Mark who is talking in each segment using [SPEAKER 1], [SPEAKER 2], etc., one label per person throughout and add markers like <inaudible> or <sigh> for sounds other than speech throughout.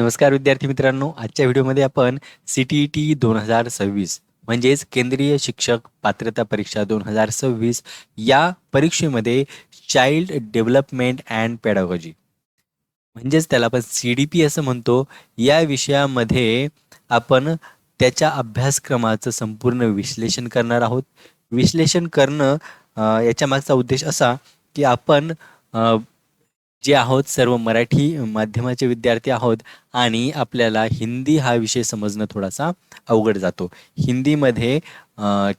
[SPEAKER 1] नमस्कार विद्यार्थी मित्रांनो आजच्या व्हिडिओमध्ये आपण सी टी ई टी दोन हजार सव्वीस म्हणजेच केंद्रीय शिक्षक पात्रता परीक्षा दोन हजार सव्वीस या परीक्षेमध्ये चाइल्ड डेव्हलपमेंट अँड पॅडॉलॉजी म्हणजेच त्याला आपण सी डी पी असं म्हणतो. या विषयामध्ये आपण त्याच्या अभ्यासक्रमाचं संपूर्ण विश्लेषण करणार आहोत. विश्लेषण करणं याच्या मागचा उद्देश असा की आपण जे आहोत सर्व मराठी माध्यमाचे विद्यार्थी आहोत आणि आपल्याला हिंदी हा विषय समजणं थोडासा अवघड जातो. हिंदीमध्ये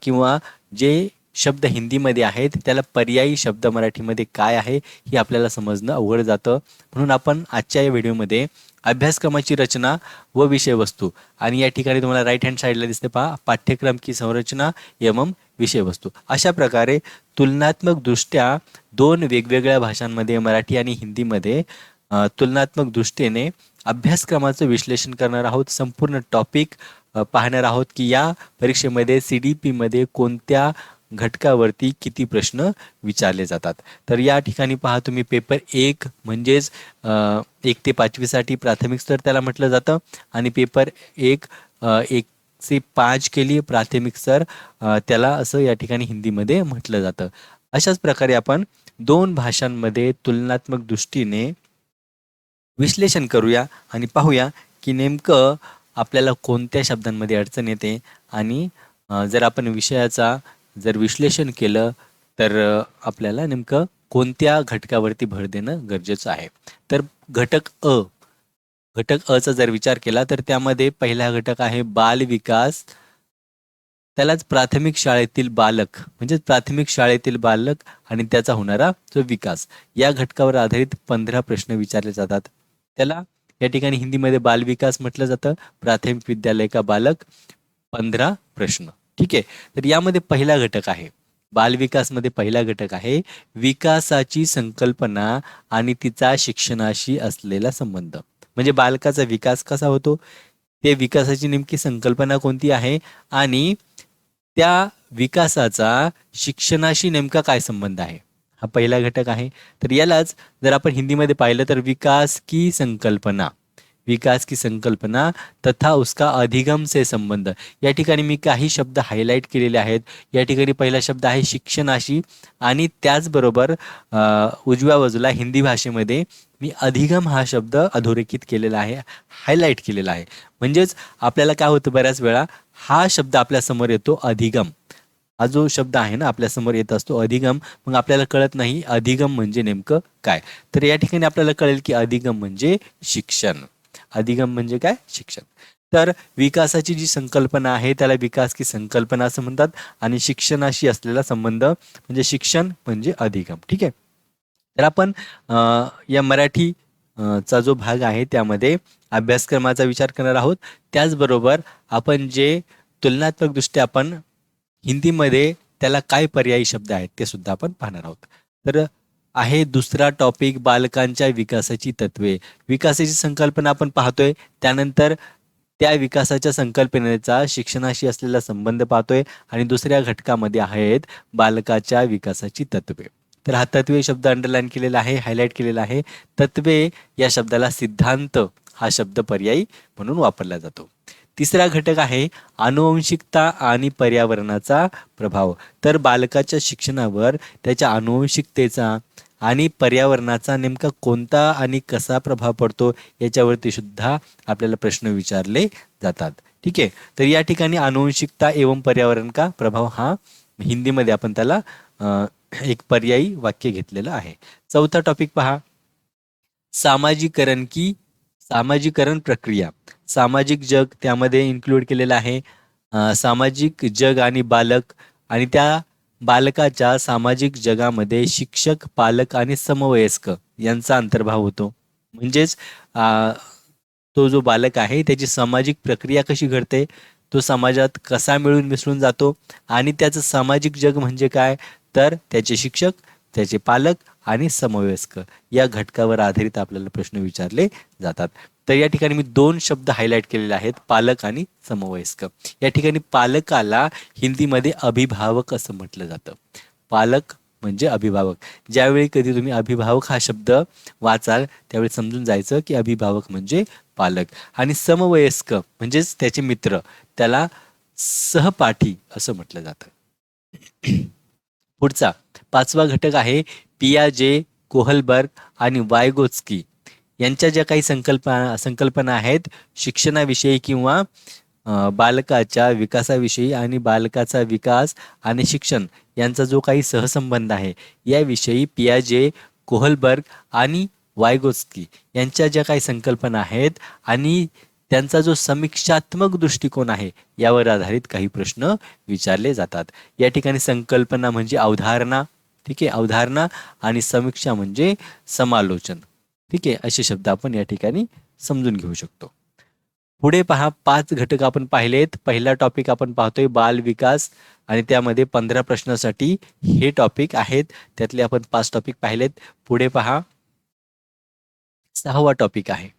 [SPEAKER 1] किंवा जे शब्द हिंदीमध्ये आहेत त्याला पर्यायी शब्द मराठीमध्ये काय आहे हे आपल्याला समजणं अवघड जातं. म्हणून आपण आजच्या या व्हिडिओमध्ये अभ्यासक्रमाची रचना व विषयवस्तू आणि या ठिकाणी तुम्हाला राईट हँड साईडला दिसते पहा पाठ्यक्रम की संरचना एवम विषयवस्तू. अशा प्रकारे तुलनात्मकदृष्ट्या दोन वेगवेगळ्या भाषांमध्ये मराठी आणि हिंदीमध्ये तुलनात्मक दृष्टीने अभ्यासक्रमाचं विश्लेषण करणार आहोत. संपूर्ण टॉपिक पाहणार आहोत की या परीक्षेमध्ये सी डी पीमध्ये कोणत्या घटकावरती किती प्रश्न विचारले जातात. तर या ठिकाणी पहा तुम्ही पेपर एक म्हणजेच एक ते पाचवीसाठी प्राथमिक स्तर त्याला म्हटलं जातं आणि पेपर एक एक से पाच के लिए प्राथमिक सर त्याला असं या ठिकाणी हिंदीमध्ये म्हटलं जातं. अशाच प्रकारे आपण दोन भाषांमध्ये तुलनात्मक दृष्टीने विश्लेषण करूया आणि पाहूया की नेमकं आपल्याला कोणत्या शब्दांमध्ये अडचण येते आणि जर आपण विषयाचा जर विश्लेषण केलं तर आपल्याला नेमकं कोणत्या घटकावरती भर देणं गरजेचं आहे. तर घटक अ घटक अचा जर विचार केला तर त्यामध्ये पहिला घटक आहे बाल विकास त्यालाच प्राथमिक शाळेतील बालक म्हणजेच प्राथमिक शाळेतील बालक आणि त्याचा होणारा जो विकास या घटकावर आधारित पंधरा प्रश्न विचारले जातात. त्याला या ठिकाणी हिंदीमध्ये बाल विकास म्हटलं जातं प्राथमिक विद्यालय का बालक? पंधरा प्रश्न. ठीक आहे? तर यामध्ये पहिला घटक आहे बालविकासमध्ये पहिला घटक आहे विकासाची संकल्पना आणि तिचा शिक्षणाशी असलेला संबंध. म्हणजे बालकाचा विकास कसा होतो? ते विकासाची नेमकी संकल्पना कोणती आहे? आणि त्या विकासाचा शिक्षणाशी नेमका काय संबंध आहे? हा पहिला घटक आहे. तर यालाच जर आपण हिंदीमध्ये पाहिलं तर विकास की संकल्पना? विकास की संकल्पना तथा उसका अधिगम से संबंध. या ठिकाणी मी काही शब्द हायलाईट केलेले आहेत. या ठिकाणी पहिला शब्द आहे शिक्षणाशी आणि त्याचबरोबर उजव्या बाजूला हिंदी भाषेमध्ये मी अधिगम हा शब्द अधोरेखित केलेला आहे हायलाईट केलेला आहे. म्हणजेच आपल्याला काय होतं बऱ्याच वेळा हा शब्द आपल्यासमोर येतो अधिगम. हा जो शब्द आहे ना आपल्यासमोर येत असतो अधिगम मग आपल्याला कळत नाही अधिगम म्हणजे नेमकं काय. तर या ठिकाणी आपल्याला कळेल की अधिगम म्हणजे शिक्षण. अधिगम म्हणजे काय? शिक्षण तर विकासाची जी संकल्पना आहे त्याला विकास की संकल्पना असं म्हणतात आणि शिक्षणाशी असलेला संबंध म्हणजे शिक्षण म्हणजे अधिगम. ठीक आहे? तर आपण या मराठी चा जो भाग आहे त्यामध्ये अभ्यासक्रमाचा विचार करणार आहोत. त्याचबरोबर आपण जे तुलनात्मकदृष्ट्या आपण हिंदीमध्ये त्याला काय पर्यायी शब्द आहेत ते सुद्धा आपण पाहणार आहोत. तर आहे दुसरा टॉपिक बालकांच्या विकासाची तत्वे. विकासाची संकल्पना आपण पाहतोय त्यानंतर त्या विकासाच्या संकल्पनेचा शिक्षणाशी असलेला संबंध पाहतोय आणि दुसऱ्या घटकामध्ये आहेत बालकाच्या विकासाची तत्वे. तर हा तत्वे शब्द अंडरलाईन केलेला आहे हायलाईट केलेला आहे. तत्वे या शब्दाला सिद्धांत हा शब्द पर्यायी म्हणून वापरला जातो. तिसरा घटक आहे अनुवंशिकता आणि पर्यावरणाचा प्रभाव. तर बालकाच्या शिक्षणावर त्याच्या अनुवंशिकतेचा आणि पर्यावरणाचा नेमका कोणता आणि कसा प्रभाव पडतो याच्यावरती सुद्धा आपल्याला प्रश्न विचारले जातात. ठीक आहे? तर या ठिकाणी अनुवंशिकता एवं पर्यावरण का प्रभाव? हा हिंदीमध्ये आपण त्याला एक पर्यायी वाक्य घेतलेलं आहे. चौथा टॉपिक पहा. सामाजीकरण की सामाजीकरण प्रक्रिया. सामाजिक जग त्यामध्ये इन्क्लूड केलेलं आहे. सामाजिक जग आणि बालक आणि त्या बालकाच्या सामाजिक जगामध्ये शिक्षक पालक आणि समवयस्क यांचा अंतर्भाव होतो. म्हणजेच तो जो बालक आहे त्याची सामाजिक प्रक्रिया कशी घडते तो समाजात कसा मिळून मिसळून जातो आणि त्याचं सामाजिक जग म्हणजे काय तर त्याचे शिक्षक त्याचे पालक आणि समवयस्क या घटकावर आधारित आपल्याला प्रश्न विचारले जातात. तर या ठिकाणी मी दोन शब्द हायलाईट केलेले आहेत पालक आणि समवयस्क. या ठिकाणी पालकाला हिंदीमध्ये अभिभावक असं म्हटलं जातं. पालक म्हणजे अभिभावक. ज्यावेळी कधी तुम्ही अभिभावक हा शब्द वाचाल त्यावेळी समजून जायचं की अभिभावक म्हणजे पालक. आणि समवयस्क म्हणजेच त्याचे मित्र त्याला सहपाठी असं म्हटलं जातं. पुढचा पाचवा घटक आहे पियाजे कोहलबर्ग आणि वायगोत्स्की. यांच्या ज्या काही संकल्पना संकल्पना आहेत शिक्षणाविषयी किंवा बालकाच्या विकासाविषयी आणि बालकाचा विकास आणि शिक्षण यांचा जो काही सहसंबंध आहे याविषयी पियाजे कोहलबर्ग आणि वायगोस्की यांच्या ज्या काही संकल्पना आहेत आणि त्यांचा जो समीक्षात्मक दृष्टिकोन आहे यावर आधारित काही प्रश्न विचारले जातात. या ठिकाणी संकल्पना म्हणजे अवधारणा ठीक आहे? अवधारणा आणि समीक्षा म्हणजे समालोचन. ठीक आहे? असे शब्द आपण या ठिकाणी समजून घेऊ शकतो. पुढे पहा पाच घटक आपण पाहिलेत. पहिला टॉपिक आपण पाहतोय बाल विकास आणि त्यामध्ये पंधरा प्रश्नासाठी हे टॉपिक आहेत. त्यातले आपण पाच टॉपिक पाहिलेत. पुढे पहा. सहावा टॉपिक आहे.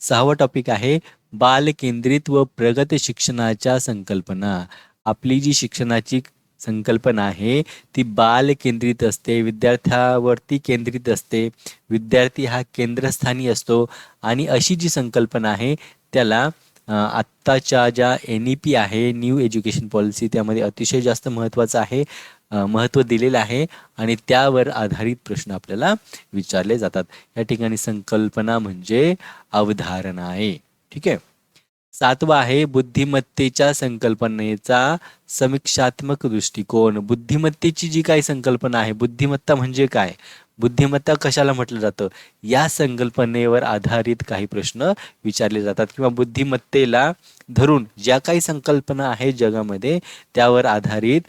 [SPEAKER 1] सहावा टॉपिक आहे बाल केंद्रित व प्रगत शिक्षणाच्या संकल्पना. आपली जी शिक्षणाची संकल्पना आहे. ती बाल केंद्रित असते विद्यार्थ्यावरती केंद्रित असते. विद्यार्थी हा केंद्रस्थानी असतो. आणि अशी जी संकल्पना आहे त्याला आत्ताच्या ज्या एन ई पी आहे न्यू एज्युकेशन पॉलिसी त्यामध्ये अतिशय जास्त महत्त्वाचं आहे महत्त्व दिलेलं आहे. आणि त्यावर आधारित प्रश्न आपल्याला विचारले जातात. या ठिकाणी संकल्पना म्हणजे अवधारणा आहे. ठीक आहे? सातवा आहे बुद्धिमत्तेच्या संकल्पनेचा समीक्षात्मक दृष्टिकोन. बुद्धिमत्तेची जी काही संकल्पना आहे बुद्धिमत्ता म्हणजे काय? बुद्धिमत्ता कशाला म्हटलं जातं? या संकल्पनेवर आधारित काही प्रश्न विचारले जातात किंवा बुद्धिमत्तेला धरून ज्या काही संकल्पना आहेत जगामध्ये त्यावर आधारित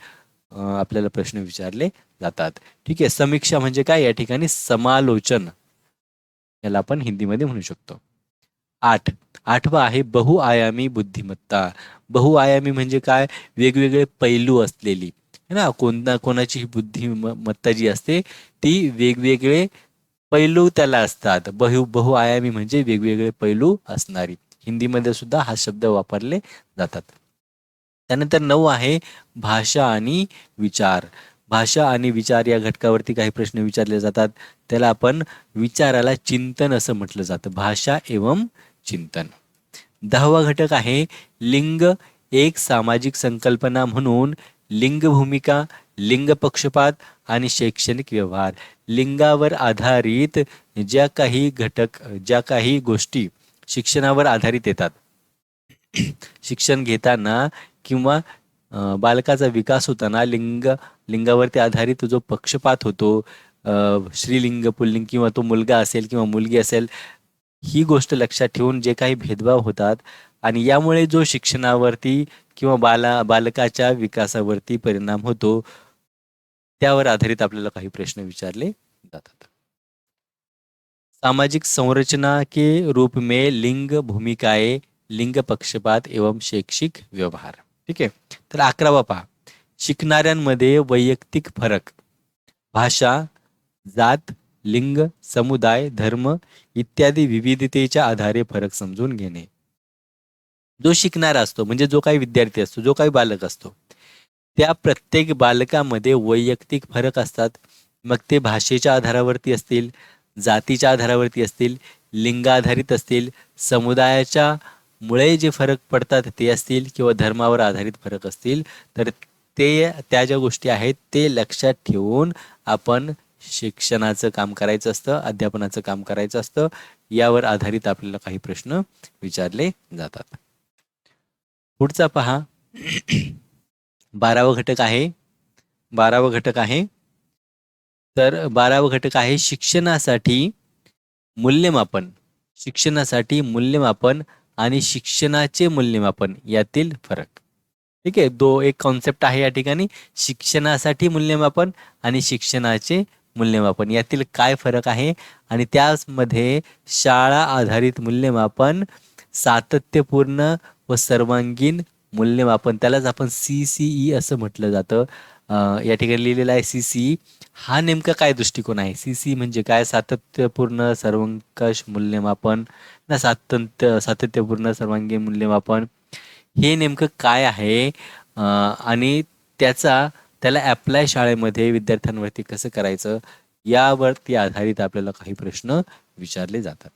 [SPEAKER 1] आपल्याला प्रश्न विचारले जातात. ठीक आहे समीक्षा म्हणजे काय? या ठिकाणी समालोचन. याला आपण हिंदीमध्ये म्हणू शकतो. आठ. आठवा आहे बहुआयामी बुद्धिमत्ता. बहुआयामी म्हणजे काय? वेगवेगळे पैलू असलेली. है ना? कोणता कोणाची बुद्धिमत्ता जी असते ती वेगवेगळे पैलू त्याला असतात. बहु बहुआयामी म्हणजे वेगवेगळे पैलू असणारी. हिंदीमध्ये सुद्धा हा शब्द वापरले जातात. त्यानंतर नऊ आहे भाषा आणि विचार. भाषा आणि विचार या घटकावरती काही प्रश्न विचारले जातात. त्याला आपण विचाराला चिंतन असं म्हटलं जातं. भाषा एवं चिंतन. दहावा घटक आहे लिंग एक सामाजिक संकल्पना म्हणून लिंग भूमिका लिंग पक्षपात आणि शैक्षणिक व्यवहार. लिंगावर आधारित ज्या काही घटक ज्या काही गोष्टी शिक्षणावर आधारित येतात. शिक्षण घेताना किंवा बालकाचा विकास होताना लिंग लिंगावरती आधारित जो पक्षपात होतो श्रीलिंग पुल्लिंग किंवा तो मुलगा असेल किंवा मुलगी असेल ही गोष्ट लक्षात ठेवून जे काही भेदभाव होतात आणि यामुळे जो शिक्षणावरती किंवा बाला बालकाच्या विकासावरती परिणाम होतो त्यावर आधारित आपल्याला काही प्रश्न विचारले जातात. सामाजिक संरचना के रूप में लिंग भूमिकाए लिंग पक्षपात एवं शैक्षिक व्यवहार. ठीक आहे? तर अकरावा पहा शिकणाऱ्यांमध्ये वैयक्तिक फरक. भाषा जात लिंग समुदाय धर्म इत्यादी विविधतेच्या आधारे फरक समजून घेणे. जो शिकणारा असतो म्हणजे जो काही विद्यार्थी असतो जो काही बालक असतो त्या प्रत्येक बालकामध्ये वैयक्तिक फरक असतात. मग ते भाषेच्या आधारावरती असतील जातीच्या आधारावरती असतील लिंगाधारित असतील समुदायाच्या मुळे जे फरक पडतात ते असतील किंवा धर्मावर आधारित फरक असतील तर ते त्या ज्या गोष्टी आहेत ते लक्षात ठेवून आपण शिक्षणाचं काम करायचं असतं अध्यापनाचं काम करायचं असतं यावर आधारित आपल्याला काही प्रश्न विचारले जातात. पुढचा पहा. बारावा घटक आहे. बारावा घटक आहे. तर बारावा घटक आहे शिक्षणासाठी मूल्यमापन. शिक्षणासाठी मूल्यमापन आणि शिक्षणाचे मूल्यमापन यातील फरक. ठीक आहे? दो एक कॉन्सेप्ट आहे या ठिकाणी. शिक्षणासाठी मूल्यमापन आणि शिक्षणाचे मूल्यमापन. यातील काय फरक आहे? आणि त्यामध्ये शाळा आधारित मूल्यमापन सातत्यपूर्ण व सर्वांगीण मूल्यमापन. त्यालाच आपण सी सी ई असं म्हटलं जातं. या ठिकाणी लिहिलेला आहे सी सी. हा नेमका काय दृष्टिकोन आहे? सी सी म्हणजे काय? सातत्यपूर्ण सर्वंकष मूल्यमापन ना सातत्य सातत्यपूर्ण सर्वांगीण मूल्यमापन. हे नेमकं काय आहे? आणि त्याचा त्याला ॲप्लाय शाळेमध्ये विद्यार्थ्यांवरती कसं करायचं? यावरती आधारित आपल्याला काही प्रश्न विचारले जातात.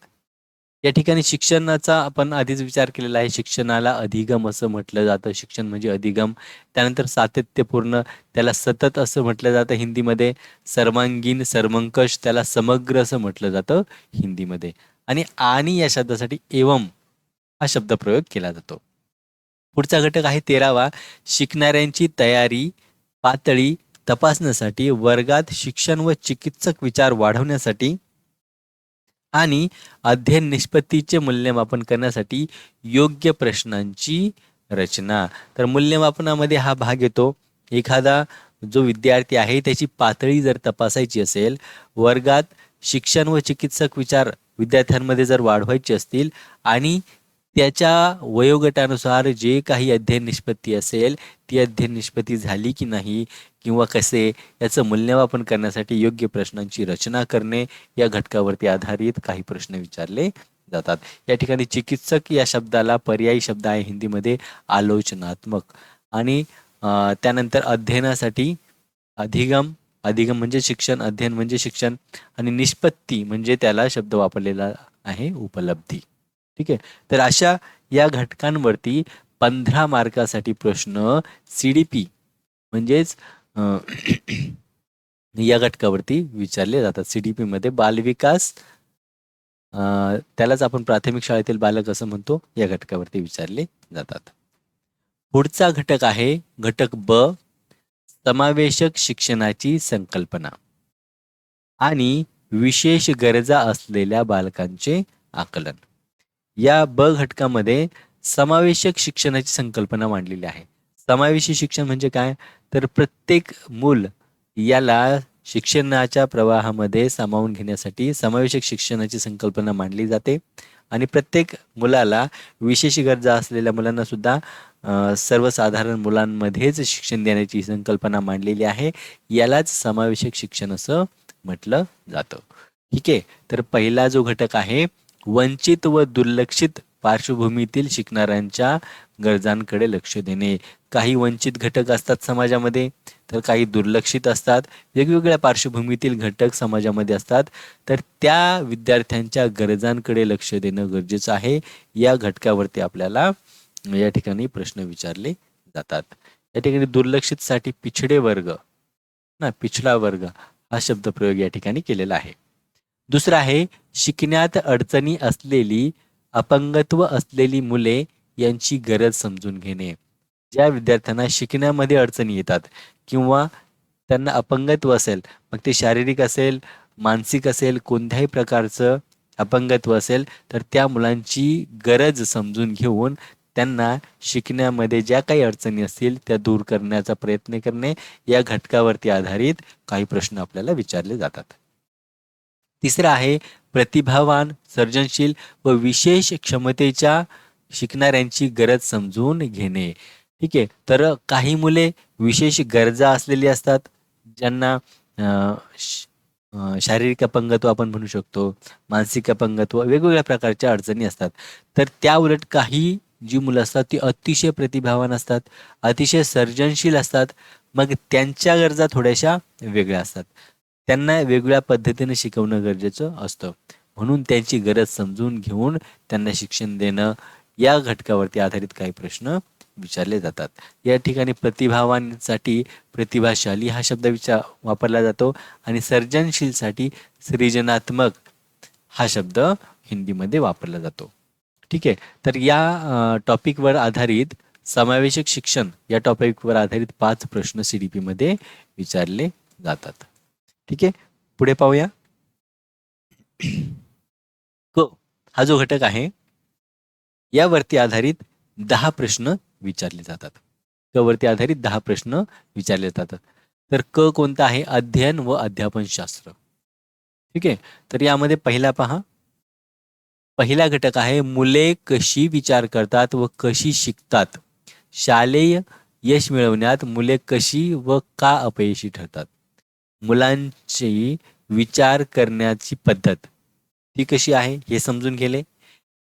[SPEAKER 1] या ठिकाणी शिक्षणाचा आपण आधीच विचार केलेला आहे. शिक्षणाला अधिगम असं म्हटलं जातं. शिक्षण म्हणजे अधिगम. त्यानंतर सातत्यपूर्ण त्याला सतत असं म्हटलं जातं हिंदीमध्ये. सर्वांगीण सर्वंकष त्याला समग्र असं म्हटलं जातं हिंदीमध्ये. आणि आणि या शब्दासाठी एवम हा शब्द प्रयोग केला जातो. पुढचा घटक आहे तेरावा. शिकणाऱ्यांची तयारी पातळी तपासण्यासाठी वर्गात शिक्षण व चिकित्सक विचार वाढवण्यासाठी आणि अध्ययन निष्पत्तीचे मूल्यमापन करण्यासाठी योग्य प्रश्नांची रचना. तर मूल्यमापनामध्ये हा भाग येतो. एखादा जो विद्यार्थी आहे त्याची पातळी जर तपासायची असेल वर्गात शिक्षण व चिकित्सक विचार विद्यार्थ्यांमध्ये जर वाढवायचे असतील आणि त्याच्या वयोगटानुसार जे काही अध्ययन निष्पत्ती असेल ती अध्ययन निष्पत्ती झाली की नाही किंवा कसे याचं मूल्यमापन करण्यासाठी योग्य प्रश्नांची रचना करणे या घटकावरती आधारित काही प्रश्न विचारले जातात. या ठिकाणी चिकित्सक या शब्दाला पर्यायी शब्द आहे हिंदीमध्ये आलोचनात्मक. आणि त्यानंतर अध्ययनासाठी अधिगम अधिगम म्हणजे शिक्षण अध्ययन म्हणजे शिक्षण आणि निष्पत्ती म्हणजे त्याला शब्द वापरलेला आहे उपलब्धी. ठीक आहे? तर अशा या घटकांवरती पंधरा मार्कासाठी प्रश्न सी डी पी म्हणजेच <clears throat> या घटकावरती विचारले जातात. सी डी पीमध्ये बालविकास त्यालाच आपण प्राथमिक शाळेतील बालक असं म्हणतो या घटकावरती विचारले जातात. पुढचा घटक आहे घटक ब समावेशक शिक्षणाची संकल्पना आणि विशेष गरजा असलेल्या बालकांचे आकलन. या ब घटकामध्ये समावेशक शिक्षणाची संकल्पना मांडलेली आहे. समावेशी शिक्षण म्हणजे काय? तर प्रत्येक मूल याला शिक्षणाच्या प्रवाहामध्ये सामावून घेण्यासाठी समावेशक शिक्षणाची संकल्पना मांडली जाते आणि प्रत्येक मुलाला विशेष गरजा असलेल्या मुलांना सुद्धा सर्वसाधारण मुलांमध्येच शिक्षण देण्याची संकल्पना मांडलेली आहे. यालाच समावेशक शिक्षण असं म्हटलं जातं. ठीक आहे? तर पहिला जो घटक आहे वंचित व दुर्लक्षित पार्श्वभूमीतील शिकणाऱ्यांच्या गरजांकडे लक्ष देणे. काही वंचित घटक असतात समाजामध्ये तर काही दुर्लक्षित असतात. वेगवेगळ्या पार्श्वभूमीतील घटक समाजामध्ये असतात. तर त्या विद्यार्थ्यांच्या गरजांकडे लक्ष देणं गरजेचं आहे. या घटकावरती आपल्याला या ठिकाणी प्रश्न विचारले जातात. या ठिकाणी दुर्लक्षितसाठी पिछडे वर्ग ना पिछडा वर्ग हा शब्द प्रयोग या ठिकाणी केलेला आहे. दुसरं आहे शिकण्यात अडचणी असलेली अपंगत्व असलेली मुले यांची गरज समजून घेणे. ज्या विद्यार्थ्यांना शिकण्यामध्ये अडचणी येतात किंवा त्यांना अपंगत्व असेल मग ते शारीरिक असेल मानसिक असेल कोणत्याही प्रकारचं अपंगत्व असेल तर त्या मुलांची गरज समजून घेऊन त्यांना शिकण्यामध्ये ज्या काही अडचणी असतील त्या दूर करण्याचा प्रयत्न करणे. या घटकावरती आधारित काही प्रश्न आपल्याला विचारले जातात. तिसरं आहे प्रतिभावान सर्जनशील व विशेष क्षमतेच्या शिकणाऱ्यांची गरज समजून घेणे. ठीक आहे? तर काही मुले विशेष गरजा असलेली असतात ज्यांना शारीरिक अपंगत्व आपण म्हणू शकतो मानसिक अपंगत्व वेगवेगळ्या प्रकारच्या अडचणी असतात. तर त्या उलट काही जी मुलं असतात ती अतिशय प्रतिभावान असतात अतिशय सर्जनशील असतात मग त्यांच्या गरजा थोड्याशा वेगळ्या असतात. त्यांना वेगळ्या पद्धतीने शिकवणं गरजेचं असतं. म्हणून त्यांची गरज समजून घेऊन त्यांना शिक्षण देणं या घटकावरती आधारित काही प्रश्न विचारले जातात. या ठिकाणी प्रतिभावांसाठी प्रतिभाशाली हा शब्द विचार वापरला जातो आणि सर्जनशीलसाठी सृजनात्मक हा शब्द हिंदीमध्ये वापरला जातो. ठीक आहे. तर या टॉपिकवर आधारित समावेशक शिक्षण या टॉपिकवर आधारित पाच प्रश्न सी डी पीमध्ये विचारले जातात. ठीक आहे? पुढे पाहूया. क <clears throat> हो, हा जो घटक आहे यावरती आधारित दहा प्रश्न विचारले जातात. क वरती आधारित दहा प्रश्न विचारले जातात. तर क कोणता आहे? अध्ययन व अध्यापन शास्त्र. ठीक आहे? तर यामध्ये पहिला पहा. पहिला घटक आहे मुले कशी विचार करतात व कशी शिकतात? शालेय यश मिळवण्यात मुले कशी व का अपयशी ठरतात? मुलांची विचार करण्याची पद्धत. ती कशी आहे हे समजून गेले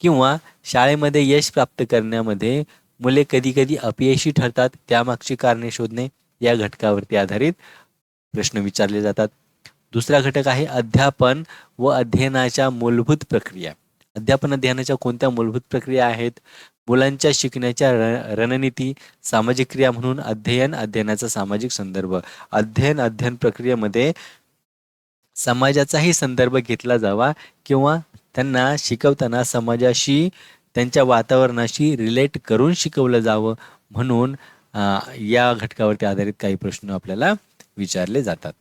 [SPEAKER 1] किंवा शाळेमध्ये यश प्राप्त करण्यामध्ये मुले कधी कधी अपयशी ठरतात त्यामागची कारणे शोधणे या घटकावरती आधारित प्रश्न विचारले जातात. दुसरा घटक आहे अध्यापन व अध्ययनाच्या मूलभूत प्रक्रिया. अध्यापन अध्ययनाच्या कोणत्या मूलभूत प्रक्रिया आहेत? मुलांच्या शिकण्याच्या र- रणनीती सामाजिक क्रिया म्हणून अध्ययन अध्ययनाचा सामाजिक संदर्भ. अध्ययन अध्ययन प्रक्रियेमध्ये समाजाचाही संदर्भ घेतला जावा किंवा त्यांना शिकवताना समाजाशी त्यांच्या वातावरणाशी रिलेट करून शिकवलं जावं म्हणून या घटकावरती आधारित काही प्रश्न आपल्याला विचारले जातात.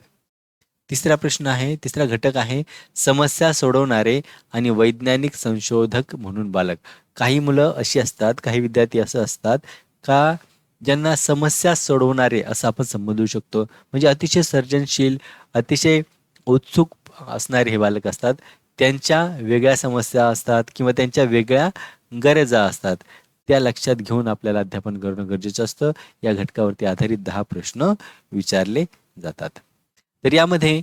[SPEAKER 1] तिसरा प्रश्न आहे तिसरा घटक आहे समस्या सोडवणारे आणि वैज्ञानिक संशोधक म्हणून बालक. काही मुलं अशी असतात काही विद्यार्थी असं असतात का ज्यांना समस्या सोडवणारे असं आपण संबोधू शकतो. म्हणजे अतिशय सर्जनशील अतिशय उत्सुक असणारे हे बालक असतात. त्यांच्या वेगळ्या समस्या असतात किंवा त्यांच्या वेगळ्या गरजा असतात. त्या लक्षात घेऊन आपल्याला अध्यापन करणं गरजेचं असतं. या घटकावरती आधारित दहा प्रश्न विचारले जातात. तर यामध्ये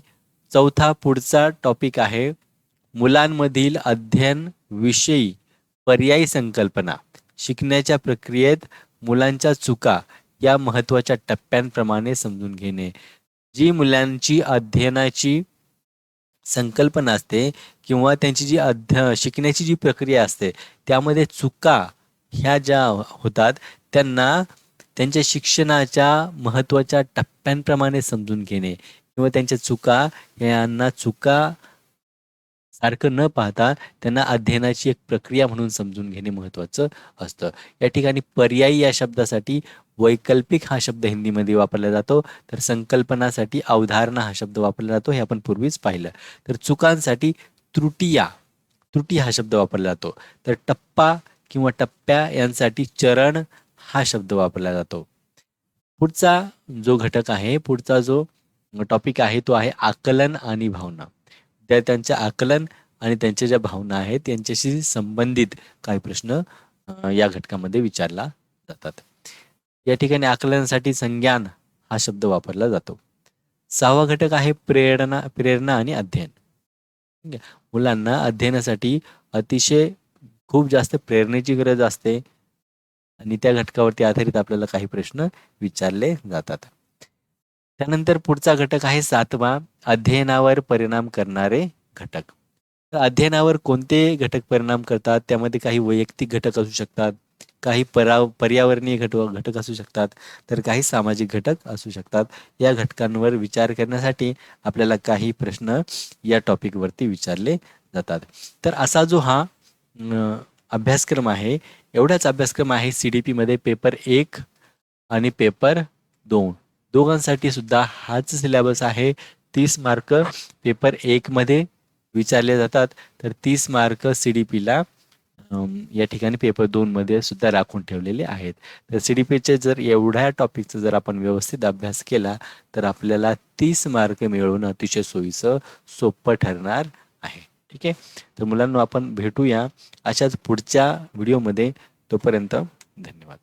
[SPEAKER 1] चौथा पुढचा टॉपिक आहे मुलांमधील अध्ययन विषयी पर्यायी संकल्पना. शिकण्याच्या प्रक्रियेत मुलांच्या चुका या महत्त्वाच्या टप्प्यांप्रमाणे समजून घेणे. जी मुलांची अध्ययनाची संकल्पना असते किंवा त्यांची जी अध्य शिकण्याची जी प्रक्रिया असते त्यामध्ये चुका ह्या ज्या होतात त्यांना त्यांच्या शिक्षणाच्या महत्त्वाच्या टप्प्यांप्रमाणे समजून घेणे. किंवा त्यांच्या चुका यांना चुका सारखं न पाहता त्यांना अध्ययनाची एक प्रक्रिया म्हणून समजून घेणे महत्त्वाचं असतं. या ठिकाणी पर्यायी या शब्दासाठी वैकल्पिक हा शब्द हिंदीमध्ये वापरला जातो. तर संकल्पनासाठी अवधारणा हा शब्द वापरला जातो हे आपण पूर्वीच पाहिलं. तर चुकांसाठी त्रुटिया त्रुटी हा शब्द वापरला जातो. तर टप्पा किंवा टप्प्या यांसाठी चरण हा शब्द वापरला जातो. पुढचा जो घटक आहे पुढचा जो टॉपिक आहे तो आहे आकलन आणि भावना. त्या त्यांच्या आकलन आणि त्यांच्या ज्या भावना आहेत त्यांच्याशी संबंधित काही प्रश्न या घटकामध्ये विचारला जातात. या ठिकाणी आकलनासाठी संज्ञान हा शब्द वापरला जातो. सहावा घटक आहे प्रेरणा प्रेरणा आणि अध्ययन. ठीक आहे. मुलांना अध्ययनासाठी अतिशय खूप जास्त प्रेरणेची गरज असते आणि त्या घटकावरती आधारित आपल्याला काही प्रश्न विचारले जातात. त्यानंतर पुढचा घटक आहे सातवा अध्ययनावर परिणाम करणारे घटक. तर अध्ययनावर कोणते घटक परिणाम करतात? त्यामध्ये काही वैयक्तिक घटक असू शकतात काही परा पर्यावरणीय घटक घटक असू शकतात तर काही सामाजिक घटक असू शकतात. या घटकांवर विचार करण्यासाठी आपल्याला काही प्रश्न या टॉपिकवरती विचारले जातात. तर असा जो हा अभ्यासक्रम आहे एवढाच अभ्यासक्रम आहे सी डी पीमध्ये पेपर एक आणि पेपर दोन. दोघांसाठी सुद्धा हाच सिलेबस आहे. तीस मार्क पेपर एकमध्ये विचारले जातात. तर तीस मार्क सी डी पीला या ठिकाणी पेपर दोनमध्ये सुद्धा राखून ठेवलेले आहेत. तर सी डी पीचे जर एवढ्या टॉपिकचा जर आपण व्यवस्थित अभ्यास केला तर आपल्याला तीस मार्क मिळवणं अतिशय सोयीचं सोपं ठरणार आहे. ठीक आहे? तर मुलांना आपण भेटूया अशाच पुढच्या व्हिडिओमध्ये तोपर्यंत धन्यवाद.